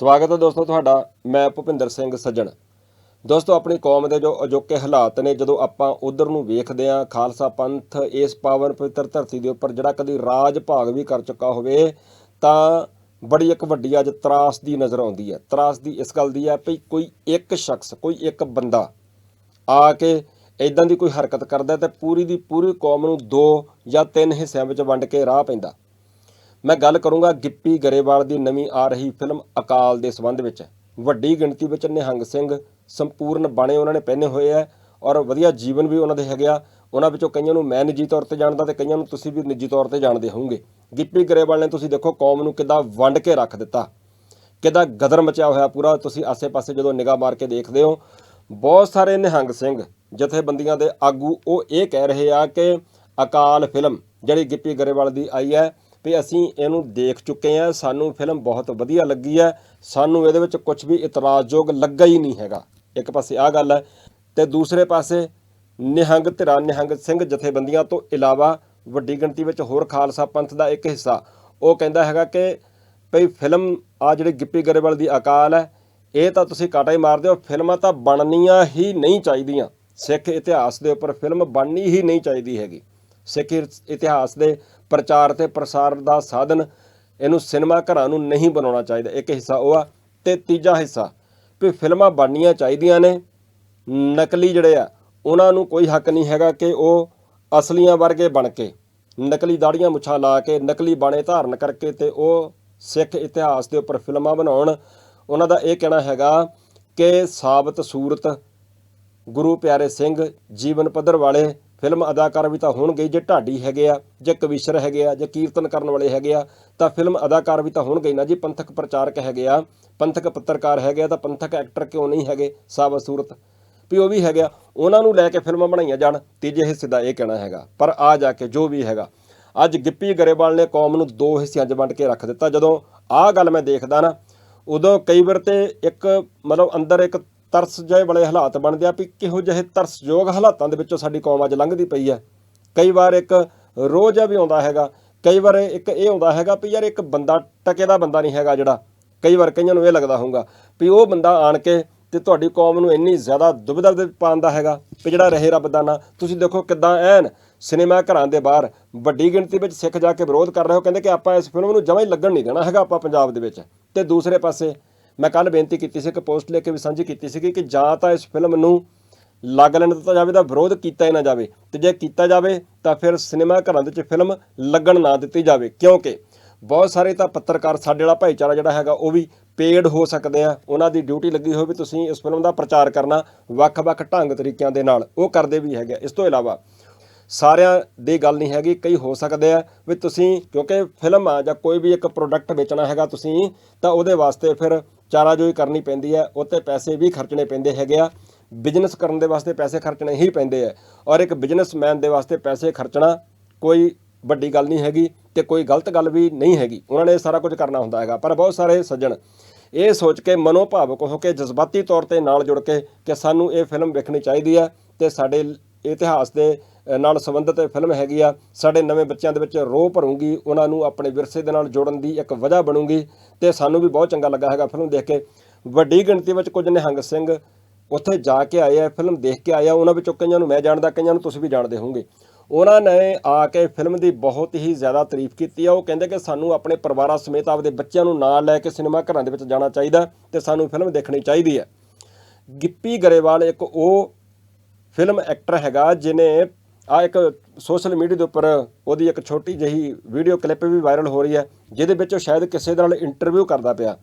ਸਵਾਗਤ ਹੈ ਦੋਸਤੋ ਤੁਹਾਡਾ, ਮੈਂ ਭੁਪਿੰਦਰ ਸਿੰਘ ਸੱਜਣ। ਦੋਸਤੋ, ਆਪਣੀ ਕੌਮ ਦੇ ਜੋ ਅਜੋਕੇ ਹਾਲਾਤ ਨੇ, ਜਦੋਂ ਆਪਾਂ ਉਧਰ ਨੂੰ ਵੇਖਦੇ ਹਾਂ, ਖਾਲਸਾ ਪੰਥ ਇਸ ਪਾਵਨ ਪਵਿੱਤਰ ਧਰਤੀ ਦੇ ਉੱਪਰ ਜਿਹੜਾ ਕਦੀ ਰਾਜ ਭਾਗ ਵੀ ਕਰ ਚੁੱਕਾ ਹੋਵੇ, ਤਾਂ ਬੜੀ ਇੱਕ ਵੱਡੀ ਅੱਜ ਤਰਾਸ ਦੀ ਨਜ਼ਰ ਆਉਂਦੀ ਹੈ। ਤਰਾਸ ਦੀ ਇਸ ਗੱਲ ਦੀ ਹੈ ਵੀ ਕੋਈ ਇੱਕ ਸ਼ਖਸ, ਕੋਈ ਇੱਕ ਬੰਦਾ ਆ ਕੇ ਇਦਾਂ ਦੀ ਕੋਈ ਹਰਕਤ ਕਰਦਾ ਤੇ ਪੂਰੀ ਦੀ ਪੂਰੀ ਕੌਮ ਨੂੰ ਦੋ ਜਾਂ ਤਿੰਨ ਹਿੱਸਿਆਂ ਵਿੱਚ ਵੰਡ ਕੇ ਰਾਹ ਪੈਂਦਾ। ਮੈਂ ਗੱਲ ਕਰੂੰਗਾ ਗਿੱਪੀ ਗਰੇਵਾਲ ਦੀ ਨਵੀਂ ਆ ਰਹੀ ਫਿਲਮ ਅਕਾਲ ਦੇ ਸੰਬੰਧ ਵਿੱਚ। ਵੱਡੀ ਗਿਣਤੀ ਵਿੱਚ ਨਿਹੰਗ ਸਿੰਘ ਸੰਪੂਰਨ ਬਾਣੇ ਉਹਨਾਂ ਨੇ ਪਹਿਨੇ ਹੋਏ ਆ ਔਰ ਵਧੀਆ ਜੀਵਨ ਵੀ ਉਹਨਾਂ ਦੇ ਹੈਗੇ ਆ। ਉਹਨਾਂ ਵਿੱਚੋਂ ਕਈਆਂ ਨੂੰ ਮੈਂ ਨਿੱਜੀ ਤੌਰ ਤੇ ਜਾਣਦਾ ਤੇ ਕਈਆਂ ਨੂੰ ਤੁਸੀਂ ਵੀ ਨਿੱਜੀ ਤੌਰ ਤੇ ਜਾਣਦੇ ਹੋਵੋਗੇ। ਗਿੱਪੀ ਗਰੇਵਾਲ ਨੇ ਤੁਸੀਂ ਦੇਖੋ ਕੌਮ ਨੂੰ ਕਿੱਦਾਂ ਵੰਡ ਕੇ ਰੱਖ ਦਿੱਤਾ। ਕਿੱਦਾਂ ਗਦਰ ਮਚਿਆ ਹੋਇਆ ਪੂਰਾ। ਤੁਸੀਂ ਆਸੇ-ਪਾਸੇ ਜਦੋਂ ਨਿਗਾਹ ਮਾਰ ਕੇ ਦੇਖਦੇ ਹੋ, ਬਹੁਤ ਸਾਰੇ ਨਿਹੰਗ ਸਿੰਘ ਜਥੇਬੰਦੀਆਂ ਦੇ ਆਗੂ ਉਹ ਇਹ ਕਹਿ ਰਹੇ ਆ ਕਿ ਅਕਾਲ ਫਿਲਮ ਜਿਹੜੀ ਗਿੱਪੀ ਗਰੇਵਾਲ ਦੀ ਆਈ ਹੈ ਵੀ ਅਸੀਂ ਇਹਨੂੰ ਦੇਖ ਚੁੱਕੇ ਹਾਂ। ਸਾਨੂੰ ਫਿਲਮ ਬਹੁਤ ਵਧੀਆ ਲੱਗੀ ਹੈ। ਸਾਨੂੰ ਇਹਦੇ ਵਿੱਚ ਕੁਝ ਵੀ ਇਤਰਾਜ਼ਯੋਗ ਲੱਗਾ ਹੀ ਨਹੀਂ ਹੈਗਾ। ਇੱਕ ਪਾਸੇ ਆ ਗੱਲ ਹੈ ਤੇ ਦੂਸਰੇ ਪਾਸੇ ਨਿਹੰਗ ਧਿਰਾਂ ਨਿਹੰਗ ਸਿੰਘ ਜਥੇਬੰਦੀਆਂ ਤੋਂ ਇਲਾਵਾ ਵੱਡੀ ਗਿਣਤੀ ਵਿੱਚ ਹੋਰ ਖਾਲਸਾ ਪੰਥ ਦਾ ਇੱਕ ਹਿੱਸਾ। ਉਹ ਕਹਿੰਦਾ ਹੈਗਾ ਕਿ ਭਈ ਫਿਲਮ ਆ ਜਿਹੜੀ ਗਿੱਪੀ ਗਰੇਵਾਲ ਦੀ ਅਕਾਲ ਹੈ, ਇਹ ਤਾਂ ਤੁਸੀਂ ਕਾਟਾ ਹੀ ਮਾਰਦੇ ਹੋ। ਫਿਲਮਾਂ ਤਾਂ ਬਣਨੀਆਂ ਹੀ ਨਹੀਂ ਚਾਹੀਦੀਆਂ। ਸਿੱਖ ਇਤਿਹਾਸ ਦੇ ਉੱਪਰ ਫਿਲਮ ਬਣਨੀ ਹੀ ਨਹੀਂ ਚਾਹੀਦੀ ਹੈਗੀ। ਸਿੱਖ ਇਤਿਹਾਸ ਦੇ ਪ੍ਰਚਾਰ ਤੇ ਪ੍ਰਸਾਰ ਦਾ ਸਾਧਨ ਇਹਨੂੰ ਸਿਨੇਮਾ ਘਰਾਂ ਨੂੰ ਨਹੀਂ ਬਣਾਉਣਾ ਚਾਹੀਦਾ। ਇੱਕ ਹਿੱਸਾ ਉਹ ਆ ਤੇ ਤੀਜਾ ਹਿੱਸਾ ਵੀ ਫਿਲਮਾਂ ਬਣਨੀਆਂ ਚਾਹੀਦੀਆਂ ਨੇ। ਨਕਲੀ ਜਿਹੜੇ ਆ, ਉਹਨਾਂ ਨੂੰ ਕੋਈ ਹੱਕ ਨਹੀਂ ਹੈਗਾ ਕਿ ਉਹ ਅਸਲੀਆਂ ਵਰਗੇ ਬਣ ਕੇ, ਨਕਲੀ ਦਾੜੀਆਂ ਮੁੱਛਾਂ ਲਾ ਕੇ, ਨਕਲੀ ਬਾਣੇ ਧਾਰਨ ਕਰਕੇ ਤੇ ਉਹ ਸਿੱਖ ਇਤਿਹਾਸ ਦੇ ਉੱਪਰ ਫਿਲਮਾਂ ਬਣਾਉਣ। ਉਹਨਾਂ ਦਾ ਇਹ ਕਹਿਣਾ ਹੈਗਾ ਕਿ ਸਾਬਤ ਸੂਰਤ ਗੁਰੂ ਪਿਆਰੇ ਸਿੰਘ ਜੀਵਨ ਪੱਧਰ ਵਾਲੇ ਫਿਲਮ ਅਦਾਕਾਰ ਵੀ ਤਾਂ ਹੋਣਗੇ ਹੀ, ਜੇ ਢਾਡੀ ਹੈਗੇ ਆ ਜੇ ਕਵੀਸ਼ਰ ਹੈਗੇ ਆ ਜੇ ਕੀਰਤਨ ਕਰਨ ਵਾਲੇ ਹੈਗੇ ਆ ਤਾਂ ਫਿਲਮ ਅਦਾਕਾਰ ਵੀ ਤਾਂ ਹੋਣਗੇ ਨਾ ਜੀ। ਪੰਥਕ ਪ੍ਰਚਾਰਕ ਹੈਗੇ ਆ ਪੰਥਕ ਪੱਤਰਕਾਰ ਹੈਗੇ ਆ ਤਾਂ ਪੰਥਕ ਐਕਟਰ ਕਿਉਂ ਨਹੀਂ ਹੈਗੇ? ਸਾਬਤ ਸੂਰਤ ਵੀ ਉਹ ਵੀ ਹੈਗੇ ਆ। ਉਹਨਾਂ ਨੂੰ ਲੈ ਕੇ ਫਿਲਮਾਂ ਬਣਾਈਆਂ ਜਾਣ ਤੀਜੇ ਹਿੱਸੇ ਦਾ ਇਹ ਕਹਿਣਾ ਹੈਗਾ। ਪਰ ਆ ਜਾ ਕੇ ਜੋ ਵੀ ਹੈਗਾ ਅੱਜ ਗਿੱਪੀ ਗਰੇਵਾਲ ਨੇ ਕੌਮ ਨੂੰ ਦੋ ਹਿੱਸਿਆਂ 'ਚ ਵੰਡ ਕੇ ਰੱਖ ਦਿੱਤਾ। ਜਦੋਂ ਆਹ ਗੱਲ ਮੈਂ ਦੇਖਦਾ ਨਾ ਉਦੋਂ ਕਈ ਵਾਰ ਤੇ ਇੱਕ ਮਤਲਬ ਅੰਦਰ ਇੱਕ ਤਰਸ ਜਿਹੇ ਵਾਲੇ ਹਾਲਾਤ ਬਣਦੇ ਆ ਵੀ ਕਿਹੋ ਜਿਹੇ ਤਰਸਯੋਗ ਹਾਲਾਤਾਂ ਦੇ ਵਿੱਚੋਂ ਸਾਡੀ ਕੌਮ ਅੱਜ ਲੰਘਦੀ ਪਈ ਹੈ। ਕਈ ਵਾਰ ਇੱਕ ਰੋਹ ਵੀ ਆਉਂਦਾ ਹੈਗਾ, ਕਈ ਵਾਰ ਇੱਕ ਇਹ ਆਉਂਦਾ ਹੈਗਾ ਵੀ ਯਾਰ ਇੱਕ ਬੰਦਾ ਟਕੇ ਦਾ ਬੰਦਾ ਨਹੀਂ ਹੈਗਾ ਜਿਹੜਾ। ਕਈ ਵਾਰ ਕਈਆਂ ਨੂੰ ਇਹ ਲੱਗਦਾ ਹੋਊਗਾ ਵੀ ਉਹ ਬੰਦਾ ਆਣ ਕੇ ਤੇ ਤੁਹਾਡੀ ਕੌਮ ਨੂੰ ਇੰਨੀ ਜ਼ਿਆਦਾ ਦੁਬਿਧਾ ਦੇ ਪਾਉਂਦਾ ਹੈਗਾ ਵੀ ਜਿਹੜਾ ਰਹੇ ਰੱਬ ਦਾ ਨਾਂ। ਤੁਸੀਂ ਦੇਖੋ ਕਿੱਦਾਂ ਐਨ ਸਿਨੇਮਾ ਘਰਾਂ ਦੇ ਬਾਹਰ ਵੱਡੀ ਗਿਣਤੀ ਵਿੱਚ ਸਿੱਖ ਜਾ ਕੇ ਵਿਰੋਧ ਕਰ ਰਹੇ ਹੋ, ਕਹਿੰਦੇ ਕਿ ਆਪਾਂ ਇਸ ਫਿਲਮ ਨੂੰ ਜਮਾਂ ਹੀ ਲੱਗਣ ਨਹੀਂ ਦੇਣਾ ਹੈਗਾ ਆਪਾਂ ਪੰਜਾਬ ਦੇ ਵਿੱਚ ਤੇ ਦੂਸਰੇ ਪਾਸੇ ਮੈਂ ਕੱਲ ਬੇਨਤੀ ਕੀਤੀ ਸੀ, ਇੱਕ ਪੋਸਟ ਲੈ ਕੇ ਵੀ ਸਾਂਝੀ ਕੀਤੀ ਸੀ ਕਿ ਜਾਂ ਤਾਂ ਇਸ ਫਿਲਮ ਨੂੰ ਲੱਗ ਲੈਣ ਦਿੱਤਾ ਜਾਵੇ ਤਾਂ ਵਿਰੋਧ ਕੀਤਾ ਹੀ ਨਾ ਜਾਵੇ ਤੇ ਜੇ ਕੀਤਾ ਜਾਵੇ ਤਾਂ ਫਿਰ ਸਿਨੇਮਾ ਘਰਾਂ ਦੇ ਵਿੱਚ ਫਿਲਮ ਲੱਗਣ ਨਾ ਦਿੱਤੀ ਜਾਵੇ। ਕਿਉਂਕਿ ਬਹੁਤ ਸਾਰੇ ਤਾਂ ਪੱਤਰਕਾਰ ਸਾਡੇ ਵਾਲਾ ਭਾਈਚਾਰਾ ਜਿਹੜਾ ਹੈਗਾ ਉਹ ਵੀ ਪੇਡ ਹੋ ਸਕਦੇ ਆ। ਉਹਨਾਂ ਦੀ ਡਿਊਟੀ ਲੱਗੀ ਹੋਵੇ ਤੁਸੀਂ ਇਸ ਫਿਲਮ ਦਾ ਪ੍ਰਚਾਰ ਕਰਨਾ ਵੱਖ-ਵੱਖ ਢੰਗ ਤਰੀਕਿਆਂ ਦੇ ਨਾਲ। ਉਹ ਕਰਦੇ ਵੀ ਹੈਗੇ ਇਸ ਤੋਂ ਇਲਾਵਾ ਸਾਰਿਆਂ ਦੀ ਗੱਲ ਨਹੀਂ ਹੈਗੀ, ਕਈ ਹੋ ਸਕਦੇ ਆ ਵੀ ਤੁਸੀਂ ਕਿਉਂਕਿ ਫਿਲਮ ਆ ਜਾਂ ਕੋਈ ਵੀ ਇੱਕ ਪ੍ਰੋਡਕਟ ਵੇਚਣਾ ਹੈਗਾ ਤੁਸੀਂ, ਤਾਂ ਉਹਦੇ ਵਾਸਤੇ ਫਿਰ ਚਾਰਾਜੋਈ ਕਰਨੀ ਪੈਂਦੀ ਹੈ ਉੱਤੇ ਪੈਸੇ ਵੀ ਖਰਚਣੇ ਪੈਂਦੇ ਹੈਗੇ ਆ। ਬਿਜ਼ਨਸ ਕਰਨ ਦੇ ਵਾਸਤੇ ਪੈਸੇ ਖਰਚਣੇ ਹੀ ਪੈਂਦੇ ਆ। ਔਰ ਇੱਕ ਬਿਜ਼ਨਸਮੈਨ ਦੇ ਵਾਸਤੇ ਪੈਸੇ ਖਰਚਣਾ ਕੋਈ ਵੱਡੀ ਗੱਲ ਨਹੀਂ ਹੈਗੀ ਤੇ ਕੋਈ ਗਲਤ ਗੱਲ ਵੀ ਨਹੀਂ ਹੈਗੀ। ਉਹਨਾਂ ਨੇ ਇਹ ਸਾਰਾ ਕੁਝ ਕਰਨਾ ਹੁੰਦਾ ਹੈਗਾ, ਪਰ ਬਹੁਤ ਸਾਰੇ ਸੱਜਣ ਇਹ ਸੋਚ ਕੇ ਮਨੋਭਾਵਕ ਹੋ ਕੇ ਜਜ਼ਬਾਤੀ ਤੌਰ ਤੇ ਨਾਲ ਜੁੜ ਕੇ ਕਿ ਸਾਨੂੰ ਇਹ ਫਿਲਮ ਵੇਖਣੀ ਚਾਹੀਦੀ ਹੈ ਤੇ ਸਾਡੇ ਇਤਿਹਾਸ ਦੇ ਨਾਲ ਸੰਬੰਧਿਤ ਫਿਲਮ ਹੈਗੀ ਆ, ਸਾਡੇ ਨਵੇਂ ਬੱਚਿਆਂ ਦੇ ਵਿੱਚ ਰੋਹ ਭਰੂਗੀ, ਉਹਨਾਂ ਨੂੰ ਆਪਣੇ ਵਿਰਸੇ ਦੇ ਨਾਲ ਜੋੜਨ ਦੀ ਇੱਕ ਵਜ੍ਹਾ ਬਣੂਗੀ ਤੇ ਸਾਨੂੰ ਵੀ ਬਹੁਤ ਚੰਗਾ ਲੱਗਾ ਹੈਗਾ ਫਿਲਮ ਦੇਖ ਕੇ। ਵੱਡੀ ਗਿਣਤੀ ਵਿੱਚ ਕੁਝ ਨਿਹੰਗ ਸਿੰਘ ਉੱਥੇ ਜਾ ਕੇ ਆਏ ਆ, ਫਿਲਮ ਦੇਖ ਕੇ ਆਏ ਆ, ਉਹਨਾਂ ਵਿੱਚੋਂ ਕਈਆਂ ਨੂੰ ਮੈਂ ਜਾਣਦਾ, ਕਈਆਂ ਨੂੰ ਤੁਸੀਂ ਵੀ ਜਾਣਦੇ ਹੋਵੋਗੇ। ਉਹਨਾਂ ਨੇ ਆ ਕੇ ਫਿਲਮ ਦੀ ਬਹੁਤ ਹੀ ਜ਼ਿਆਦਾ ਤਾਰੀਫ ਕੀਤੀ ਆ, ਉਹ ਕਹਿੰਦੇ ਕਿ ਸਾਨੂੰ ਆਪਣੇ ਪਰਿਵਾਰਾਂ ਸਮੇਤ ਆਪਦੇ ਬੱਚਿਆਂ ਨੂੰ ਨਾਲ ਲੈ ਕੇ ਸਿਨੇਮਾ ਘਰਾਂ ਦੇ ਵਿੱਚ ਜਾਣਾ ਚਾਹੀਦਾ ਤੇ ਸਾਨੂੰ ਫਿਲਮ ਦੇਖਣੀ ਚਾਹੀਦੀ ਹੈ। ਗਿੱਪੀ ਗਰੇਵਾਲ ਇੱਕ ਉਹ ਫਿਲਮ ਐਕਟਰ ਹੈਗਾ ਜਿਨੇ ਆ ਇੱਕ ਸੋਸ਼ਲ ਮੀਡੀਆ ਦੇ ਉੱਪਰ ਉਹਦੀ ਇੱਕ ਛੋਟੀ ਜਿਹੀ ਵੀਡੀਓ ਕਲਿੱਪ ਵੀ ਵਾਇਰਲ ਹੋ ਰਹੀ ਹੈ, ਜਿਹਦੇ ਵਿੱਚ ਉਹ ਸ਼ਾਇਦ ਕਿਸੇ ਦੇ ਨਾਲ ਇੰਟਰਵਿਊ ਕਰਦਾ ਪਿਆ।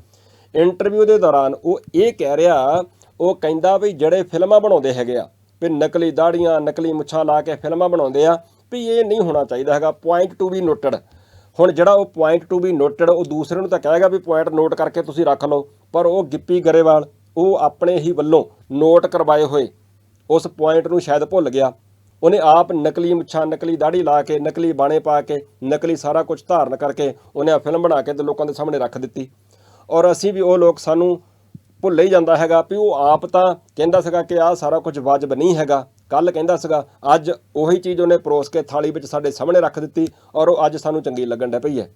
ਇੰਟਰਵਿਊ ਦੇ ਦੌਰਾਨ ਉਹ ਇਹ ਕਹਿ ਰਿਹਾ, ਉਹ ਕਹਿੰਦਾ ਵੀ ਜਿਹੜੇ ਫਿਲਮਾਂ ਬਣਾਉਂਦੇ ਹੈਗੇ ਆ, ਵੀ ਨਕਲੀ ਦਾੜੀਆਂ ਨਕਲੀ ਮੁੱਛਾਂ ਲਾ ਕੇ ਫਿਲਮਾਂ ਬਣਾਉਂਦੇ ਆ, ਵੀ ਇਹ ਨਹੀਂ ਹੋਣਾ ਚਾਹੀਦਾ ਹੈਗਾ ਪੁਆਇੰਟ ਟੂ ਬੀ ਨੋਟਡ ਹੁਣ ਜਿਹੜਾ ਉਹ ਪੁਆਇੰਟ ਟੂ ਬੀ ਨੋਟਡ ਉਹ ਦੂਸਰੇ ਨੂੰ ਤਾਂ ਕਹੇਗਾ ਵੀ ਪੁਆਇੰਟ ਨੋਟ ਕਰਕੇ ਤੁਸੀਂ ਰੱਖ ਲਓ, ਪਰ ਉਹ ਗਿੱਪੀ ਗਰੇਵਾਲ, ਉਹ ਆਪਣੇ ਹੀ ਵੱਲੋਂ ਨੋਟ ਕਰਵਾਏ ਹੋਏ, ਉਸ ਪੁਆਇੰਟ ਨੂੰ ਸ਼ਾਇਦ ਭੁੱਲ ਗਿਆ। ਉਹਨੇ ਆਪ ਨਕਲੀ ਮੁੱਛਾਂ, ਨਕਲੀ ਦਾੜੀ ਲਾ ਕੇ, ਨਕਲੀ ਬਾਣੇ ਪਾ ਕੇ, ਨਕਲੀ ਸਾਰਾ ਕੁਝ ਧਾਰਨ ਕਰਕੇ ਉਹਨੇ ਆ ਫਿਲਮ ਬਣਾ ਕੇ ਤੇ ਲੋਕਾਂ ਦੇ ਸਾਹਮਣੇ ਰੱਖ ਦਿੱਤੀ। ਔਰ ਅਸੀਂ ਵੀ ਉਹ ਲੋਕ ਸਾਨੂੰ ਭੁੱਲ ਹੀ ਜਾਂਦਾ ਹੈਗਾ ਵੀ ਉਹ ਆਪ ਤਾਂ ਕਹਿੰਦਾ ਸੀਗਾ ਕਿ ਆਹ ਸਾਰਾ ਕੁਝ ਵਾਜਬ ਨਹੀਂ ਹੈਗਾ। ਕੱਲ ਕਹਿੰਦਾ ਸੀਗਾ, ਅੱਜ ਉਹੀ ਚੀਜ਼ ਉਹਨੇ ਪਰੋਸ ਕੇ ਥਾਲੀ ਵਿੱਚ ਸਾਡੇ ਸਾਹਮਣੇ ਰੱਖ ਦਿੱਤੀ ਔਰ ਉਹ ਅੱਜ ਸਾਨੂੰ ਚੰਗੀ ਲੱਗਣ ਡ ਪਈ ਹੈ।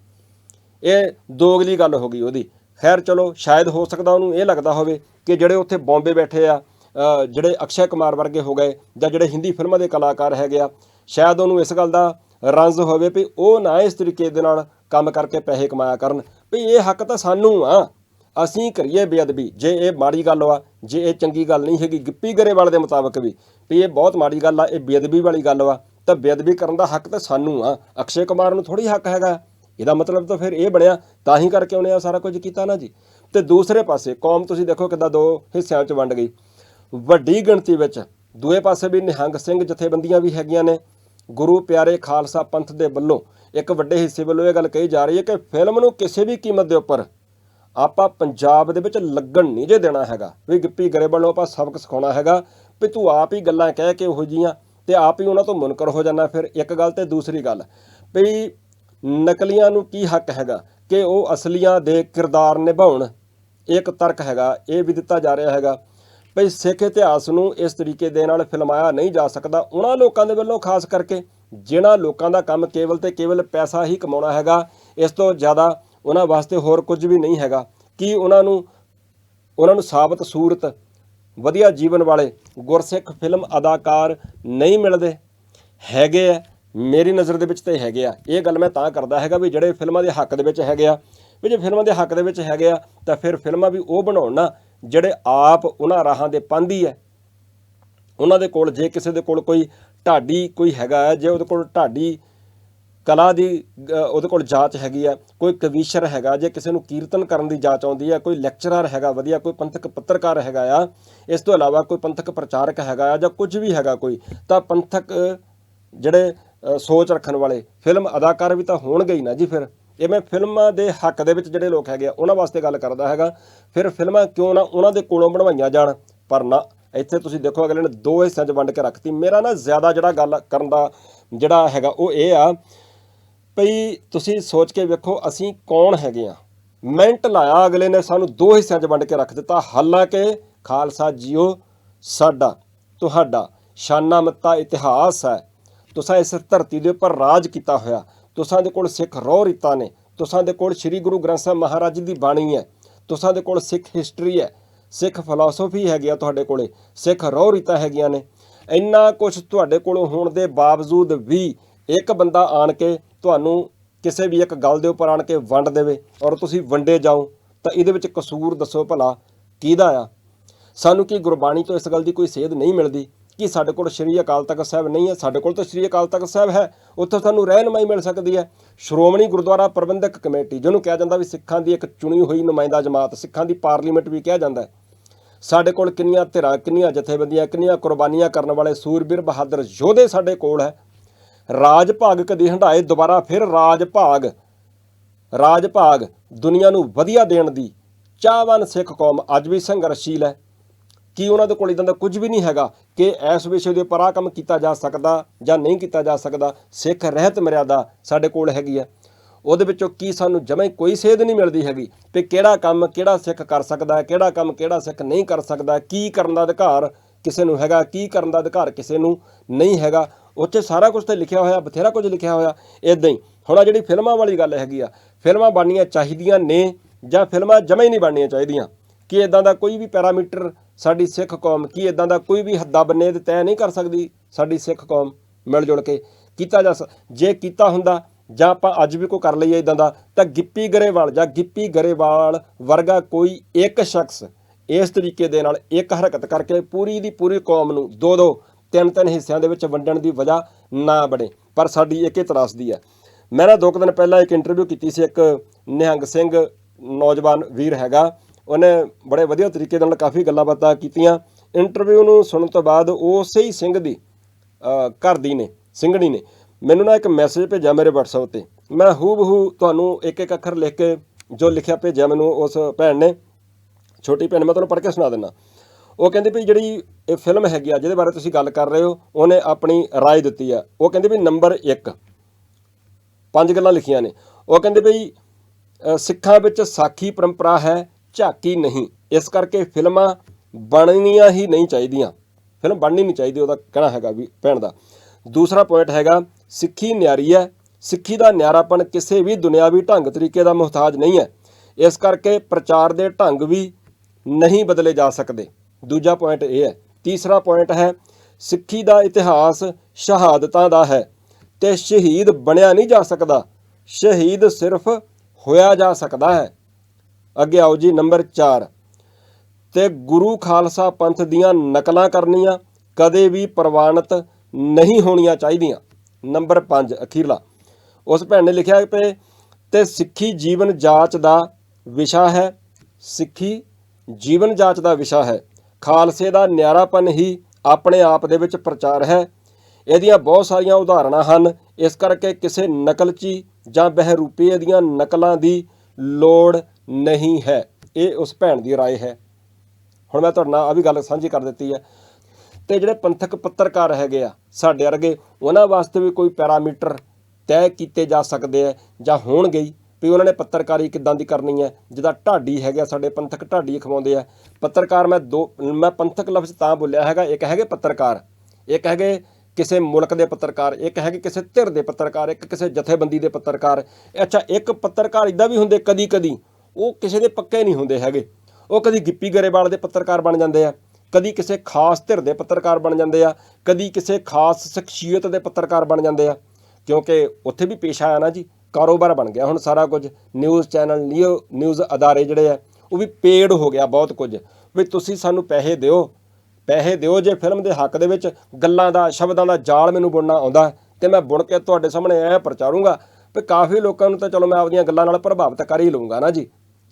ਇਹ ਦੋਗਲੀ ਗੱਲ ਹੋ ਗਈ ਉਹਦੀ। ਖੈਰ ਚਲੋ, ਸ਼ਾਇਦ ਹੋ ਸਕਦਾ ਉਹਨੂੰ ਇਹ ਲੱਗਦਾ ਹੋਵੇ ਕਿ ਜਿਹੜੇ ਉੱਥੇ ਬੰਬੇ ਬੈਠੇ ਆ ਜਿਹੜੇ ਅਕਸ਼ੇ ਕੁਮਾਰ ਵਰਗੇ ਹੋ ਗਏ ਜਾਂ ਜਿਹੜੇ ਹਿੰਦੀ ਫਿਲਮਾਂ ਦੇ ਕਲਾਕਾਰ ਹੈਗੇ ਆ, ਸ਼ਾਇਦ ਉਹਨੂੰ ਇਸ ਗੱਲ ਦਾ ਰੰਜ਼ ਹੋਵੇ ਵੀ ਉਹ ਨਾ ਇਸ ਤਰੀਕੇ ਦੇ ਨਾਲ ਕੰਮ ਕਰਕੇ ਪੈਸੇ ਕਮਾਇਆ ਕਰਨ ਵੀ ਇਹ ਹੱਕ ਤਾਂ ਸਾਨੂੰ ਆ। ਅਸੀਂ ਕਰੀਏ ਬੇਅਦਬੀ, ਜੇ ਇਹ ਮਾੜੀ ਗੱਲ ਵਾ ਜੇ ਇਹ ਚੰਗੀ ਗੱਲ ਨਹੀਂ ਹੈਗੀ, ਗਿੱਪੀ ਗਰੇਵਾਲ ਦੇ ਮੁਤਾਬਕ ਵੀ ਵੀ ਇਹ ਬਹੁਤ ਮਾੜੀ ਗੱਲ ਆ, ਇਹ ਬੇਅਦਬੀ ਵਾਲੀ ਗੱਲ ਵਾ ਤਾਂ ਬੇਅਦਬੀ ਕਰਨ ਦਾ ਹੱਕ ਤਾਂ ਸਾਨੂੰ ਆ। ਅਕਸ਼ੇ ਕੁਮਾਰ ਨੂੰ ਥੋੜੀ ਹੱਕ ਹੈਗਾ। ਇਹਦਾ ਮਤਲਬ ਤਾਂ ਫਿਰ ਇਹ ਬਣਿਆ, ਤਾਂ ਹੀ ਕਰਕੇ ਉਹਨੇ ਆ ਸਾਰਾ ਕੁਝ ਕੀਤਾ ਨਾ ਜੀ। ਤੇ ਦੂਸਰੇ ਪਾਸੇ ਕੌਮ, ਤੁਸੀਂ ਦੇਖੋ ਕਿੱਦਾਂ ਦੋ ਹਿੱਸਿਆਂ 'ਚ ਵੰਡ ਗਈ। ਵੱਡੀ ਗਿਣਤੀ ਵਿੱਚ। ਦੂਏ ਪਾਸੇ ਵੀ ਨਿਹੰਗ ਸਿੰਘ ਜਥੇਬੰਦੀਆਂ ਵੀ ਹੈਗੀਆਂ ਨੇ। ਗੁਰੂ ਪਿਆਰੇ ਖਾਲਸਾ ਪੰਥ ਦੇ ਵੱਲੋਂ ਇੱਕ ਵੱਡੇ ਹਿੱਸੇ ਵੱਲੋਂ ਇਹ ਗੱਲ ਕਹੀ ਜਾ ਰਹੀ ਹੈ ਕਿ ਫਿਲਮ ਨੂੰ ਕਿਸੇ ਵੀ ਕੀਮਤ ਦੇ ਉੱਪਰ ਆਪਾਂ ਪੰਜਾਬ ਦੇ ਵਿੱਚ ਲੱਗਣ ਨਹੀਂ ਜੇ ਦੇਣਾ ਹੈਗਾ। ਵੀ ਗਿੱਪੀ ਗਰੇਵਾਲ ਨੂੰ ਆਪਾਂ ਸਬਕ ਸਿਖਾਉਣਾ ਹੈਗਾ ਵੀ ਤੂੰ ਆਪ ਹੀ ਗੱਲਾਂ ਕਹਿ ਕੇ ਉਹੋ ਜੀਆਂ ਤੇ ਆਪ ਹੀ ਉਹਨਾਂ ਤੋਂ ਮੁਨਕਰ ਹੋ ਜਾਣਾ। ਫਿਰ ਇੱਕ ਗੱਲ ਤੇ ਦੂਸਰੀ ਗੱਲ ਵੀ ਨਕਲੀਆਂ ਨੂੰ ਕੀ ਹੱਕ ਹੈਗਾ ਕਿ ਉਹ ਅਸਲੀਆਂ ਦੇ ਕਿਰਦਾਰ ਨਿਭਾਉਣ। ਇੱਕ ਤਰਕ ਹੈਗਾ, ਇਹ ਵੀ ਦਿੱਤਾ ਜਾ ਰਿਹਾ ਹੈਗਾ। ਭਈ ਸਿੱਖ ਇਤਿਹਾਸ ਨੂੰ ਇਸ ਤਰੀਕੇ ਦੇ ਨਾਲ ਫਿਲਮਾਇਆ ਨਹੀਂ ਜਾ ਸਕਦਾ, ਉਹਨਾਂ ਲੋਕਾਂ ਦੇ ਵੱਲੋਂ ਖਾਸ ਕਰਕੇ, ਜਿਨ੍ਹਾਂ ਲੋਕਾਂ ਦਾ ਕੰਮ ਕੇਵਲ ਤੇ ਕੇਵਲ ਪੈਸਾ ਹੀ ਕਮਾਉਣਾ ਹੈਗਾ, ਇਸ ਤੋਂ ਜ਼ਿਆਦਾ ਉਹਨਾਂ ਵਾਸਤੇ ਹੋਰ ਕੁਝ ਵੀ ਨਹੀਂ ਹੈਗਾ। ਕੀ ਉਹਨਾਂ ਨੂੰ ਉਹਨਾਂ ਨੂੰ ਸਾਬਤ ਸੂਰਤ, ਵਧੀਆ ਜੀਵਨ ਵਾਲੇ ਗੁਰਸਿੱਖ ਫਿਲਮ ਅਦਾਕਾਰ ਨਹੀਂ ਮਿਲਦੇ? ਹੈਗੇ ਆ, ਮੇਰੀ ਨਜ਼ਰ ਦੇ ਵਿੱਚ ਤੇ ਹੈਗੇ ਆ। ਇਹ ਗੱਲ ਮੈਂ ਤਾਂ ਕਰਦਾ ਹੈਗਾ ਵੀ ਜਿਹੜੇ ਫਿਲਮਾਂ ਦੇ ਹੱਕ ਦੇ ਵਿੱਚ ਹੈਗੇ ਆ, ਵੀ ਜੇ ਫਿਲਮਾਂ ਦੇ ਹੱਕ ਦੇ ਵਿੱਚ ਹੈਗੇ ਆ, ਤਾਂ ਫਿਰ ਫਿਲਮਾਂ ਵੀ ਉਹ ਬਣਾਉਣ ਨਾ ਜਿਹੜੇ ਆਪ ਉਹਨਾਂ ਰਾਹਾਂ ਦੇ ਪਾਂਦੀ ਹੈ ਉਹਨਾਂ ਦੇ ਕੋਲ ਜੇ ਕਿਸੇ ਦੇ ਕੋਲ ਕੋਈ ਢਾਡੀ ਕੋਈ ਹੈਗਾ ਹੈ, ਜੇ ਉਹਦੇ ਕੋਲ ਢਾਡੀ ਕਲਾ ਦੀ ਉਹਦੇ ਕੋਲ ਜਾਂਚ ਹੈਗੀ ਆ ਕੋਈ ਕਵੀਸ਼ਰ ਹੈਗਾ ਜੇ ਕਿਸੇ ਨੂੰ ਕੀਰਤਨ ਕਰਨ ਦੀ ਜਾਂਚ ਆਉਂਦੀ ਹੈ ਕੋਈ ਲੈਕਚਰਰ ਹੈਗਾ ਵਧੀਆ ਕੋਈ ਪੰਥਕ ਪੱਤਰਕਾਰ ਹੈਗਾ ਆ ਇਸ ਤੋਂ ਇਲਾਵਾ ਕੋਈ ਪੰਥਕ ਪ੍ਰਚਾਰਕ ਹੈਗਾ ਆ ਜਾਂ ਕੁਝ ਵੀ ਹੈਗਾ ਕੋਈ ਤਾਂ ਪੰਥਕ ਜਿਹੜੇ ਸੋਚ ਰੱਖਣ ਵਾਲੇ ਫਿਲਮ ਅਦਾਕਾਰ ਵੀ ਤਾਂ ਹੋਣਗੇ ਹੀ ਨਾ ਜੀ ਫਿਰ। ਇਹ ਮੈਂ ਫਿਲਮਾਂ ਦੇ ਹੱਕ ਦੇ ਵਿੱਚ ਜਿਹੜੇ ਲੋਕ ਹੈਗੇ ਆ, ਉਹਨਾਂ ਵਾਸਤੇ ਗੱਲ ਕਰਦਾ ਹੈਗਾ। ਫਿਰ ਫਿਲਮਾਂ ਕਿਉਂ ਨਾ ਉਹਨਾਂ ਦੇ ਕੋਲੋਂ ਬਣਵਾਈਆਂ ਜਾਣ? ਪਰ ਨਾ, ਇੱਥੇ ਤੁਸੀਂ ਦੇਖੋ ਅਗਲੇ ਨੇ ਦੋ ਹਿੱਸਿਆਂ 'ਚ ਵੰਡ ਕੇ ਰੱਖਤੀ। ਮੇਰਾ ਨਾ ਜ਼ਿਆਦਾ ਜਿਹੜਾ ਗੱਲ ਕਰਨ ਦਾ ਜਿਹੜਾ ਹੈਗਾ, ਉਹ ਇਹ ਆ ਭਈ ਤੁਸੀਂ ਸੋਚ ਕੇ ਵੇਖੋ, ਅਸੀਂ ਕੌਣ ਹੈਗੇ ਆ? ਮਿੰਟ ਲਾਇਆ ਅਗਲੇ ਨੇ ਸਾਨੂੰ ਦੋ ਹਿੱਸਿਆਂ 'ਚ ਵੰਡ ਕੇ ਰੱਖ ਦਿੱਤਾ। ਹਾਲਾਂਕਿ ਖਾਲਸਾ ਜੀਓ ਸਾਡਾ, ਤੁਹਾਡਾ ਸ਼ਾਨਾ ਮੱਤਾ ਇਤਿਹਾਸ ਹੈ। ਤੁਸੀਂ ਇਸ ਧਰਤੀ ਦੇ ਉੱਪਰ ਰਾਜ ਕੀਤਾ ਹੋਇਆ। ਤੁਸਾਂ ਦੇ ਕੋਲ ਸਿੱਖ ਰੋਹ ਰੀਤਾਂ ਨੇ, ਤੁਸਾਂ ਦੇ ਕੋਲ ਸ੍ਰੀ ਗੁਰੂ ਗ੍ਰੰਥ ਸਾਹਿਬ ਮਹਾਰਾਜ ਜੀ ਦੀ ਬਾਣੀ ਹੈ, ਤੁਸਾਂ ਦੇ ਕੋਲ ਸਿੱਖ ਹਿਸਟਰੀ ਹੈ, ਸਿੱਖ ਫਿਲਾਸਫੀ ਹੈਗੀ ਆ ਤੁਹਾਡੇ ਕੋਲੇ, ਸਿੱਖ ਰੋਹ ਰੀਤਾਂ ਹੈਗੀਆਂ ਨੇ। ਇੰਨਾ ਕੁਝ ਤੁਹਾਡੇ ਕੋਲੋਂ ਹੋਣ ਦੇ ਬਾਵਜੂਦ ਵੀ ਇੱਕ ਬੰਦਾ ਆਣ ਕੇ ਤੁਹਾਨੂੰ ਕਿਸੇ ਵੀ ਇੱਕ ਗੱਲ ਦੇ ਉੱਪਰ ਆਣ ਕੇ ਵੰਡ ਦੇਵੇ ਔਰ ਤੁਸੀਂ ਵੰਡੇ ਜਾਓ, ਤਾਂ ਇਹਦੇ ਵਿੱਚ ਕਸੂਰ ਦੱਸੋ ਭਲਾ ਕਿਹਦਾ ਆ। ਸਾਨੂੰ ਕੀ ਗੁਰਬਾਣੀ ਤੋਂ ਇਸ ਗੱਲ ਦੀ ਕੋਈ ਸੇਧ ਨਹੀਂ ਮਿਲਦੀ? ਕਿ ਸਾਡੇ ਕੋਲ ਸ਼੍ਰੀ ਅਕਾਲ ਤਖਤ ਸਾਹਿਬ ਨਹੀਂ ਹੈ, ਸਾਡੇ ਕੋਲ ਤਾਂ ਸ਼੍ਰੀ ਅਕਾਲ ਤਖਤ ਸਾਹਿਬ ਹੈ, ਉੱਥੇ ਸਾਨੂੰ ਰਹਿਨਮਾਈ ਮਿਲ ਸਕਦੀ ਹੈ। ਸ਼੍ਰੋਮਣੀ ਗੁਰਦੁਆਰਾ ਪ੍ਰਬੰਧਕ ਕਮੇਟੀ, ਜਿਹਨੂੰ ਕਿਹਾ ਜਾਂਦਾ ਵੀ ਸਿੱਖਾਂ ਦੀ ਇੱਕ ਚੁਣੀ ਹੋਈ ਨੁਮਾਇੰਦਾ ਜਮਾਤ, ਸਿੱਖਾਂ ਦੀ ਪਾਰਲੀਮੈਂਟ ਵੀ ਕਿਹਾ ਜਾਂਦਾ ਹੈ। ਸਾਡੇ ਕੋਲ ਕਿੰਨੀਆਂ ਧਿਰਾਂ, ਕਿੰਨੀਆਂ ਜਥੇਬੰਦੀਆਂ, ਕਿੰਨੀਆਂ ਕੁਰਬਾਨੀਆਂ ਕਰਨ ਵਾਲੇ ਸੂਰਬੀਰ ਬਹਾਦਰ ਯੋਧੇ ਸਾਡੇ ਕੋਲ ਹੈ। ਰਾਜ ਭਾਗ ਕਦੀ ਹੰਡਾਏ ਦੁਬਾਰਾ ਫਿਰ ਰਾਜ ਭਾਗ। ਰਾਜ ਭਾਗ ਦੁਨੀਆ ਨੂੰ ਵਧੀਆ ਦੇਣ ਦੀ ਚਾਹਵਾਨ ਸਿੱਖ ਕੌਮ ਅੱਜ ਵੀ ਸੰਘਰਸ਼ੀਲ ਹੈ। ਕੀ ਉਹਨਾਂ ਦੇ ਕੋਲ ਇਦਾਂ ਦਾ ਕੁਝ ਵੀ ਨਹੀਂ ਹੈਗਾ ਕਿ ਇਸ ਵਿਸ਼ੇ ਦੇ ਉੱਪਰ ਆਹ ਕੰਮ ਕੀਤਾ ਜਾ ਸਕਦਾ ਜਾਂ ਨਹੀਂ ਕੀਤਾ ਜਾ ਸਕਦਾ, ਸਿੱਖ ਰਹਿਤ ਮਰਿਆਦਾ ਸਾਡੇ ਕੋਲ ਹੈਗੀ ਹੈ ਉਹਦੇ ਵਿੱਚੋਂ ਕੀ ਸਾਨੂੰ ਜਮਾਂ ਕੋਈ ਸੇਧ ਨਹੀਂ ਮਿਲਦੀ ਹੈਗੀ ਕਿ ਕਿਹੜਾ ਕੰਮ ਕਿਹੜਾ ਸਿੱਖ ਕਰ ਸਕਦਾ ਹੈ ਕਿਹੜਾ ਕੰਮ ਕਿਹੜਾ ਸਿੱਖ ਨਹੀਂ ਕਰ ਸਕਦਾ, ਕੀ ਕਰਨ ਦਾ ਅਧਿਕਾਰ ਕਿਸੇ ਨੂੰ ਹੈਗਾ, ਕੀ ਕਰਨ ਦਾ ਅਧਿਕਾਰ ਕਿਸੇ ਨੂੰ ਨਹੀਂ ਹੈਗਾ। ਉੱਥੇ ਸਾਰਾ ਕੁਝ ਤੇ ਲਿਖਿਆ ਹੋਇਆ, ਬਥੇਰਾ ਕੁਝ ਲਿਖਿਆ ਹੋਇਆ ਇਦਾਂ ਹੀ। ਹੁਣ ਆ ਜਿਹੜੀ ਫਿਲਮਾਂ ਵਾਲੀ ਗੱਲ ਹੈਗੀ ਆ, ਫਿਲਮਾਂ ਬਣਨੀਆਂ ਚਾਹੀਦੀਆਂ ਨੇ ਜਾਂ ਫਿਲਮਾਂ ਜਮੇ ਹੀ ਨਹੀਂ ਬਣਨੀਆਂ ਚਾਹੀਦੀਆਂ? ਕਿ ਇਦਾਂ ਦਾ ਕੋਈ ਵੀ ਪੈਰਾਮੀਟਰ ਸਾਡੀ ਸਿੱਖ ਕੌਮ, ਕੀ ਇਦਾਂ ਦਾ ਕੋਈ ਵੀ ਹੱਦਾ ਬੰਨੇ ਤੇ ਤੈਅ ਨਹੀਂ ਕਰ ਸਕਦੀ ਸਾਡੀ ਸਿੱਖ ਕੌਮ ਮਿਲ ਜੁਲ ਕੇ ਕੀਤਾ ਜਾ ਸਕ ਜੇ ਕੀਤਾ ਹੁੰਦਾ ਜਾਂ ਆਪਾਂ ਅੱਜ ਵੀ ਕੋਈ ਕਰ ਲਈਏ ਇਦਾਂ ਦਾ, ਤਾਂ ਗਿੱਪੀ ਗਰੇਵਾਲ ਜਾਂ ਗਿੱਪੀ ਗਰੇਵਾਲ ਵਰਗਾ ਕੋਈ ਇੱਕ ਸ਼ਖਸ ਇਸ ਤਰੀਕੇ ਦੇ ਨਾਲ ਇੱਕ ਹਰਕਤ ਕਰਕੇ ਪੂਰੀ ਦੀ ਪੂਰੀ ਕੌਮ ਨੂੰ ਦੋ ਦੋ, ਤਿੰਨ ਤਿੰਨ ਹਿੱਸਿਆਂ ਦੇ ਵਿੱਚ ਵੰਡਣ ਦੀ ਵਜ੍ਹਾ ਨਾ ਬਣੇ। ਪਰ ਸਾਡੀ ਇੱਕ ਹੀ ਤਰਾਸਦੀ ਹੈ। ਮੈਂ ਨਾ ਦੋ ਕੁ ਦਿਨ ਪਹਿਲਾਂ ਇੱਕ ਇੰਟਰਵਿਊ ਕੀਤੀ ਸੀ ਇੱਕ ਨਿਹੰਗ ਸਿੰਘ ਨੌਜਵਾਨ ਵੀਰ ਹੈਗਾ। ਉਹਨੇ ਬੜੇ ਵਧੀਆ ਤਰੀਕੇ ਦੇ ਨਾਲ ਕਾਫੀ ਗੱਲਾਂ ਬਾਤਾਂ ਕੀਤੀਆਂ ਇੰਟਰਵਿਊ ਨੂੰ ਸੁਣਨ ਤੋਂ ਬਾਅਦ ਉਸੇ ਹੀ ਸਿੰਘ ਦੀ ਅ, ਘਰ ਦੀ ਨੇ ਸਿੰਘਣੀ ਨੇ ਮੈਨੂੰ ਨਾ ਇੱਕ ਮੈਸੇਜ ਭੇਜਿਆ ਮੇਰੇ WhatsApp ਤੇ ਮੈਂ ਹੂਬਹੂ ਤੁਹਾਨੂੰ ਇੱਕ ਇੱਕ ਅੱਖਰ ਲਿਖ ਕੇ ਜੋ ਲਿਖਿਆ ਭੇਜਿਆ ਮੈਨੂੰ ਉਸ ਭੈਣ ਨੇ ਛੋਟੀ ਭੈਣ ਮੈਂ ਤੁਹਾਨੂੰ ਪੜ੍ਹ ਕੇ ਸੁਣਾ ਦਿੰਦਾ ਉਹ ਕਹਿੰਦੇ ਵੀ ਜਿਹੜੀ ਇਹ ਫਿਲਮ ਹੈਗੀ ਆ ਜਿਹਦੇ ਬਾਰੇ ਤੁਸੀਂ ਗੱਲ ਕਰ ਰਹੇ ਹੋ ਉਹਨੇ ਆਪਣੀ رائے ਦਿੱਤੀ ਆ ਉਹ ਕਹਿੰਦੇ ਵੀ ਨੰਬਰ 1 ਪੰਜ ਗੱਲਾਂ ਲਿਖੀਆਂ ਨੇ ਉਹ ਕਹਿੰਦੇ ਵੀ ਅ, ਸਿੱਖਾਂ ਵਿੱਚ ਸਾਖੀ ਪਰੰਪਰਾ ਹੈ ਝਾਕੀ ਨਹੀਂ। ਇਸ ਕਰਕੇ ਫਿਲਮਾਂ ਬਣਨੀਆਂ ਹੀ ਨਹੀਂ ਚਾਹੀਦੀਆਂ। ਫਿਲਮ ਬਣਨੀ ਨਹੀਂ ਚਾਹੀਦੀ, ਉਹਦਾ ਕਹਿਣਾ ਹੈਗਾ ਵੀ ਭੈਣ ਦਾ। ਦੂਸਰਾ ਪੁਆਇੰਟ ਹੈਗਾ, ਸਿੱਖੀ ਨਿਆਰੀ ਹੈ। ਸਿੱਖੀ ਦਾ ਨਿਆਰਾਪਣ ਕਿਸੇ ਵੀ ਦੁਨਿਆਵੀ ਢੰਗ ਤਰੀਕੇ ਦਾ ਮੁਹਤਾਜ ਨਹੀਂ ਹੈ। ਇਸ ਕਰਕੇ ਪ੍ਰਚਾਰ ਦੇ ਢੰਗ ਵੀ ਨਹੀਂ ਬਦਲੇ ਜਾ ਸਕਦੇ। ਦੂਜਾ ਪੁਆਇੰਟ ਇਹ ਹੈ। ਤੀਸਰਾ ਪੁਆਇੰਟ ਹੈ, ਸਿੱਖੀ ਦਾ ਇਤਿਹਾਸ ਸ਼ਹਾਦਤਾਂ ਦਾ ਹੈ ਤੇ ਸ਼ਹੀਦ ਬਣਿਆ ਨਹੀਂ ਜਾ ਸਕਦਾ। ਸ਼ਹੀਦ ਸਿਰਫ ਹੋਇਆ ਜਾ ਸਕਦਾ ਹੈ। ਅੱਗੇ ਆਓ ਜੀ, ਨੰਬਰ 4 ਤੇ ਗੁਰੂ ਖਾਲਸਾ ਪੰਥ ਦੀਆਂ ਨਕਲਾਂ ਕਰਨੀਆਂ ਕਦੇ ਵੀ ਪ੍ਰਵਾਨਿਤ ਨਹੀਂ ਹੋਣੀਆਂ ਚਾਹੀਦੀਆਂ। ਨੰਬਰ 5 ਅਖੀਰਲਾ। ਉਸ ਭੈਣ ਨੇ ਲਿਖਿਆ ਕਿ ਤੇ ਸਿੱਖੀ ਜੀਵਨ ਜਾਂਚ ਦਾ ਵਿਸ਼ਾ ਹੈ। ਸਿੱਖੀ ਜੀਵਨ ਜਾਂਚ ਦਾ ਵਿਸ਼ਾ ਹੈ। ਖਾਲਸੇ ਦਾ ਨਿਆਰਾਪਨ ਹੀ ਆਪਣੇ ਆਪ ਦੇ ਵਿੱਚ ਪ੍ਰਚਾਰ ਹੈ। ਇਹਦੀਆਂ ਬਹੁਤ ਸਾਰੀਆਂ ਉਦਾਹਰਣਾਂ ਹਨ। ਇਸ ਕਰਕੇ ਕਿਸੇ ਨਕਲਚੀ ਜਾਂ ਬਹਿਰੂਪੇ ਦੀਆਂ ਨਕਲਾਂ ਦੀ ਲੋੜ ਨਹੀਂ ਹੈ ਇਹ ਉਸ ਭੈਣ ਦੀ رائے ਹੈ ਹੁਣ ਮੈਂ ਤੁਹਾਡੇ ਨਾਲ ਆ ਵੀ ਗੱਲ ਸਾਂਝੀ ਕਰ ਦਿੱਤੀ ਹੈ ਤੇ ਜਿਹੜੇ ਪੰਥਕ ਪੱਤਰਕਾਰ ਹੈਗੇ ਆ ਸਾਡੇ ਵਰਗੇ ਉਹਨਾਂ ਵਾਸਤੇ ਵੀ ਕੋਈ ਪੈਰਾਮੀਟਰ ਤੈਅ ਕੀਤੇ ਜਾ ਸਕਦੇ ਆ ਜਾਂ ਹੋਣਗੇ ਹੀ ਵੀ ਉਹਨਾਂ ਨੇ ਪੱਤਰਕਾਰੀ ਕਿੱਦਾਂ ਦੀ ਕਰਨੀ ਹੈ ਜਿੱਦਾਂ ਢਾਡੀ ਹੈਗੇ ਆ, ਸਾਡੇ ਪੰਥਕ ਢਾਡੀ ਖਵਾਉਂਦੇ ਆ ਪੱਤਰਕਾਰ ਮੈਂ ਦੋ ਮੈਂ ਪੰਥਕ ਲਫ਼ਜ਼ ਤਾਂ ਬੋਲਿਆ ਹੈਗਾ ਇੱਕ ਹੈਗੇ ਪੱਤਰਕਾਰ ਇੱਕ ਹੈਗੇ ਕਿਸੇ ਮੁਲਕ ਦੇ ਪੱਤਰਕਾਰ ਇੱਕ ਹੈਗੇ ਕਿਸੇ ਧਿਰ ਦੇ ਪੱਤਰਕਾਰ ਇੱਕ ਕਿਸੇ ਜਥੇਬੰਦੀ ਦੇ ਪੱਤਰਕਾਰ ਅੱਛਾ ਇੱਕ ਪੱਤਰਕਾਰ ਇਦਾਂ ਵੀ ਹੁੰਦੇ ਕਦੀ ਕਦੀ ਉਹ ਕਿਸੇ ਦੇ ਪੱਕੇ ਨਹੀਂ ਹੁੰਦੇ ਹੈਗੇ। ਉਹ ਕਦੀ ਗਿੱਪੀ ਗਰੇਵਾਲ ਦੇ ਪੱਤਰਕਾਰ ਬਣ ਜਾਂਦੇ ਆ, ਕਦੀ ਕਿਸੇ ਖਾਸ ਧਿਰ ਦੇ ਪੱਤਰਕਾਰ ਬਣ ਜਾਂਦੇ ਆ, ਕਦੀ ਕਿਸੇ ਖਾਸ ਸ਼ਖਸੀਅਤ ਦੇ ਪੱਤਰਕਾਰ ਬਣ ਜਾਂਦੇ ਆ। ਕਿਉਂਕਿ ਉੱਥੇ ਵੀ ਪੇਸ਼ਾ ਆਇਆ ਨਾ ਜੀ, ਕਾਰੋਬਾਰ ਬਣ ਗਿਆ ਹੁਣ ਸਾਰਾ ਕੁਝ। ਨਿਊਜ਼ ਚੈਨਲ, ਨਿਊ, ਨਿਊਜ਼ ਅਦਾਰੇ ਜਿਹੜੇ ਆ, ਉਹ ਵੀ ਪੇਡ ਹੋ ਗਿਆ ਬਹੁਤ ਕੁਝ। ਵੀ ਤੁਸੀਂ ਸਾਨੂੰ ਪੈਸੇ ਦਿਓ ਪੈਸੇ ਦਿਓ ਜੇ ਫਿਲਮ ਦੇ ਹੱਕ ਦੇ ਵਿੱਚ ਗੱਲਾਂ ਦਾ, ਸ਼ਬਦਾਂ ਦਾ ਜਾਲ ਮੈਨੂੰ ਬੁਣਨਾ ਆਉਂਦਾ ਹੈ ਤੇ ਮੈਂ ਬੁਣ ਕੇ ਤੁਹਾਡੇ ਸਾਹਮਣੇ ਇਹ ਪ੍ਰਚਾਰੂੰਗਾ, ਵੀ ਕਾਫੀ ਲੋਕਾਂ ਨੂੰ ਤਾਂ ਚਲੋ ਮੈਂ ਆਪਦੀਆਂ ਗੱਲਾਂ ਨਾਲ ਪ੍ਰਭਾਵਿਤ ਕਰ ਹੀ ਲਊਂਗਾ ਨਾ ਜੀ।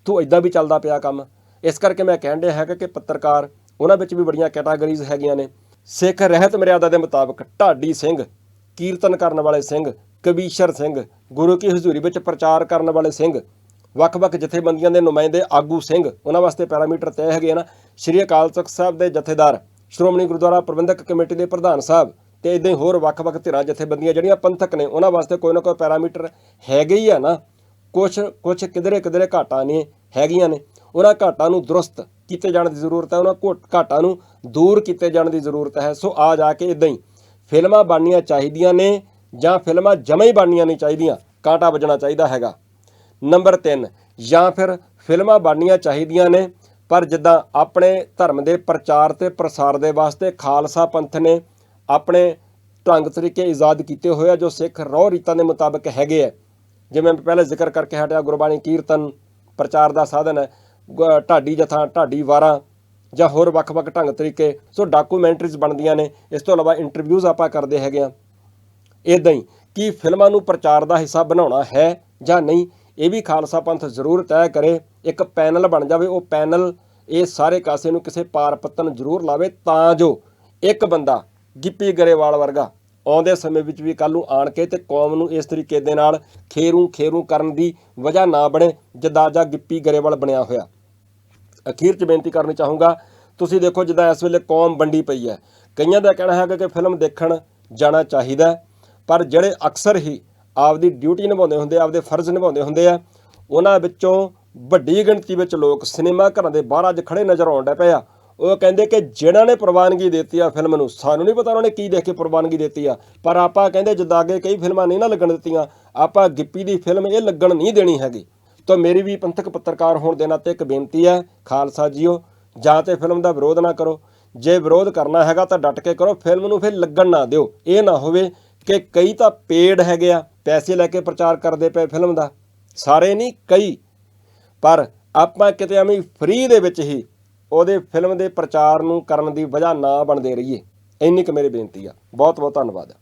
ਤੂੰ ਇਦਾਂ ਵੀ ਚੱਲਦਾ ਪਿਆ ਕੰਮ। ਇਸ ਕਰਕੇ ਮੈਂ ਕਹਿਣ ਡਿਆ ਹੈਗਾ ਕਿ ਪੱਤਰਕਾਰ, ਉਹਨਾਂ ਵਿੱਚ ਵੀ ਬੜੀਆਂ ਕੈਟਾਗਰੀਜ਼ ਹੈਗੀਆਂ ਨੇ। ਸਿੱਖ ਰਹਿਤ ਮਰਿਆਦਾ ਦੇ ਮੁਤਾਬਕ ਢਾਡੀ ਸਿੰਘ, ਕੀਰਤਨ ਕਰਨ ਵਾਲੇ ਸਿੰਘ, ਕਬੀਸ਼ਰ ਸਿੰਘ, ਗੁਰੂ ਕੀ ਹਜ਼ੂਰੀ ਵਿੱਚ ਪ੍ਰਚਾਰ ਕਰਨ ਵਾਲੇ ਸਿੰਘ, ਵੱਖ-ਵੱਖ ਜਥੇਬੰਦੀਆਂ ਦੇ ਨੁਮਾਇੰਦੇ ਆਗੂ ਸਿੰਘ, ਉਹਨਾਂ ਵਾਸਤੇ ਪੈਰਾਮੀਟਰ ਤੈਅ ਹੈਗੇ ਆ ਨਾ। ਸ਼੍ਰੀ ਅਕਾਲ ਤਖਤ ਸਾਹਿਬ ਦੇ ਜਥੇਦਾਰ, ਸ਼੍ਰੋਮਣੀ ਗੁਰਦੁਆਰਾ ਪ੍ਰਬੰਧਕ ਕਮੇਟੀ ਦੇ ਪ੍ਰਧਾਨ ਸਾਹਿਬ ਤੇ ਇਦਾਂ ਹੀ ਹੋਰ ਵੱਖ-ਵੱਖ ਧਿਰਾਂ ਜਥੇਬੰਦੀਆਂ ਜਿਹੜੀਆਂ ਪੰਥਕ ਨੇ, ਉਹਨਾਂ ਵਾਸਤੇ ਕੋਈ ਨਾ ਕੋਈ ਪੈਰਾਮੀਟਰ ਹੈਗੇ ਹੀ ਆ ਨਾ। ਕੁਛ ਕੁਛ ਕਿਧਰੇ ਕਿਧਰੇ ਘਾਟਾਂ ਨੇ, ਹੈਗੀਆਂ ਨੇ। ਉਹਨਾਂ ਘਾਟਾਂ ਨੂੰ ਦਰੁਸਤ ਕੀਤੇ ਜਾਣ ਦੀ ਜ਼ਰੂਰਤ ਹੈ, ਉਹਨਾਂ ਘੋਟ- ਘਾਟਾਂ ਨੂੰ ਦੂਰ ਕੀਤੇ ਜਾਣ ਦੀ ਜ਼ਰੂਰਤ ਹੈ। ਸੋ ਆ ਜਾ ਕੇ ਇਦਾਂ ਹੀ ਫਿਲਮਾਂ ਬਣਨੀਆਂ ਚਾਹੀਦੀਆਂ ਨੇ ਜਾਂ ਫਿਲਮਾਂ ਜਮਾਂ ਹੀ ਬਣਨੀਆਂ ਨਹੀਂ ਚਾਹੀਦੀਆਂ, ਕਾਂਟਾ ਵੱਜਣਾ ਚਾਹੀਦਾ ਹੈਗਾ। ਨੰਬਰ 3 ਜਾਂ ਫਿਰ ਫਿਲਮਾਂ ਬਣਨੀਆਂ ਚਾਹੀਦੀਆਂ ਨੇ, ਪਰ ਜਿੱਦਾਂ ਆਪਣੇ ਧਰਮ ਦੇ ਪ੍ਰਚਾਰ ਤੇ ਪ੍ਰਸਾਰ ਦੇ ਵਾਸਤੇ ਖਾਲਸਾ ਪੰਥ ਨੇ ਆਪਣੇ ਢੰਗ ਤਰੀਕੇ ਇਜਾਦ ਕੀਤੇ ਹੋਏ ਆ, ਜੋ ਸਿੱਖ ਰੋਹ ਰੀਤਾਂ ਦੇ ਮੁਤਾਬਕ ਹੈਗੇ ਆ। ਜਿਵੇਂ ਮੈਂ ਪਹਿਲੇ ਜ਼ਿਕਰ ਕਰਕੇ ਹਟਿਆ, ਗੁਰਬਾਣੀ ਕੀਰਤਨ ਪ੍ਰਚਾਰ ਦਾ ਸਾਧਨ ਹੈ, ਗ- ਢਾਡੀ ਜਥਾ, ਢਾਡੀ ਵਾਰਾਂ ਜਾਂ ਹੋਰ ਵੱਖ-ਵੱਖ ਢੰਗ ਤਰੀਕੇ, ਸੋ ਡਾਕੂਮੈਂਟਰੀਜ਼ ਬਣਦੀਆਂ ਨੇ, ਇਸ ਤੋਂ ਇਲਾਵਾ ਇੰਟਰਵਿਊਜ਼ ਆਪਾਂ ਕਰਦੇ ਹੈਗੇ ਆ ਇਦਾਂ ਹੀ ਕੀ ਫਿਲਮਾਂ ਨੂੰ ਪ੍ਰਚਾਰ ਦਾ ਹਿੱਸਾ ਬਣਾਉਣਾ ਹੈ ਜਾਂ ਨਹੀਂ, ਇਹ ਵੀ ਖਾਲਸਾ ਪੰਥ ਜ਼ਰੂਰ ਤੈਅ ਕਰੇ, ਇੱਕ ਪੈਨਲ ਬਣ ਜਾਵੇ, ਉਹ ਪੈਨਲ ਇਹ ਸਾਰੇ ਕਾਸੇ ਨੂੰ ਕਿਸੇ ਪਾਰ ਪੱਤਨ ਜ਼ਰੂਰ ਲਾਵੇ, ਤਾਂ ਜੋ ਇੱਕ ਬੰਦਾ ਗਿੱਪੀ ਗਰੇਵਾਲ ਵਰਗਾ ਆਉਂਦੇ ਸਮੇਂ ਵਿੱਚ ਵੀ ਕੱਲ ਨੂੰ ਆਣ ਕੇ ਤੇ ਕੌਮ ਨੂੰ ਇਸ ਤਰੀਕੇ ਦੇ ਨਾਲ ਖੇਰੂ ਖੇਰੂ ਕਰਨ ਦੀ ਵਜ੍ਹਾ ਨਾ ਬਣੇ ਜਿੱਦਾਂ ਜਾਂ ਗਿੱਪੀ ਗਰੇਵਾਲ ਬਣਿਆ ਹੋਇਆ। ਅਖੀਰ 'ਚ ਬੇਨਤੀ ਕਰਨੀ ਚਾਹੂੰਗਾ ਤੁਸੀਂ ਦੇਖੋ ਜਿੱਦਾਂ ਇਸ ਵੇਲੇ ਕੌਮ ਵੰਡੀ ਪਈ ਹੈ। ਕਈਆਂ ਦਾ ਕਹਿਣਾ ਹੈਗਾ ਕਿ ਫਿਲਮ ਦੇਖਣ ਜਾਣਾ ਚਾਹੀਦਾ ਪਰ ਜਿਹੜੇ ਅਕਸਰ ਹੀ ਆਪਦੀ ਡਿਊਟੀ ਨਿਭਾਉਂਦੇ ਹੁੰਦੇ ਆ, ਆਪਦੇ ਫਰਜ਼ ਨਿਭਾਉਂਦੇ ਹੁੰਦੇ ਆ ਉਹਨਾਂ ਵਿੱਚੋਂ ਵੱਡੀ ਗਿਣਤੀ ਵਿੱਚ ਲੋਕ ਸਿਨੇਮਾ ਘਰਾਂ ਦੇ ਬਾਹਰ ਅੱਜ ਖੜੇ ਨਜ਼ਰ ਆਉਣ ਡੇ ਪਏ ਆ। ਉਹ ਕਹਿੰਦੇ ਕਿ ਜਿਨ੍ਹਾਂ ਨੇ ਪ੍ਰਵਾਨਗੀ ਦਿੱਤੀ ਆ ਫਿਲਮ ਨੂੰ, ਸਾਨੂੰ ਨਹੀਂ ਪਤਾ ਉਹਨਾਂ ਨੇ ਕੀ ਦੇਖ ਕੇ ਪ੍ਰਵਾਨਗੀ ਦਿੱਤੀ ਆ, ਪਰ ਆਪਾਂ ਕਹਿੰਦੇ ਜਿੱਦਾਂ ਅੱਗੇ ਕਈ ਫਿਲਮਾਂ ਨਹੀਂ ਨਾ ਲੱਗਣ ਦਿੱਤੀਆਂ, ਆਪਾਂ ਗਿੱਪੀ ਦੀ ਫਿਲਮ ਇਹ ਲੱਗਣ ਨਹੀਂ ਦੇਣੀ ਹੈਗੀ। ਤਾਂ ਮੇਰੀ ਵੀ ਪੰਥਕ ਪੱਤਰਕਾਰ ਹੋਣ ਦੇ ਨਾਤੇ ਇੱਕ ਬੇਨਤੀ ਹੈ, ਖਾਲਸਾ ਜੀਓ, ਜਾਂ ਤੇ ਫਿਲਮ ਦਾ ਵਿਰੋਧ ਨਾ ਕਰੋ। ਜੇ ਵਿਰੋਧ ਕਰਨਾ ਹੈਗਾ ਤਾਂ ਡਟ ਕੇ ਕਰੋ, ਫਿਲਮ ਨੂੰ ਫਿਰ ਲੱਗਣ ਨਾ ਦਿਓ। ਇਹ ਨਾ ਹੋਵੇ ਕਿ ਕਈ ਤਾਂ ਪੇਡ ਹੈਗੇ ਆ, ਪੈਸੇ ਲੈ ਕੇ ਪ੍ਰਚਾਰ ਕਰਦੇ ਪਏ ਫਿਲਮ ਦਾ। ਸਾਰੇ ਨਹੀਂ, ਕਈ। ਪਰ ਆਪਾਂ ਕਿਤੇ ਐਵੇਂ ਫ੍ਰੀ ਦੇ ਵਿੱਚ ਹੀ ਉਹਦੇ ਫਿਲਮ ਦੇ ਪ੍ਰਚਾਰ ਨੂੰ ਕਰਨ ਦੀ ਵਜ੍ਹਾ ਨਾ ਬਣਦੇ ਰਹੀਏ। ਇੰਨੀ ਕੁ ਮੇਰੀ ਬੇਨਤੀ ਆ। ਬਹੁਤ ਬਹੁਤ ਧੰਨਵਾਦ।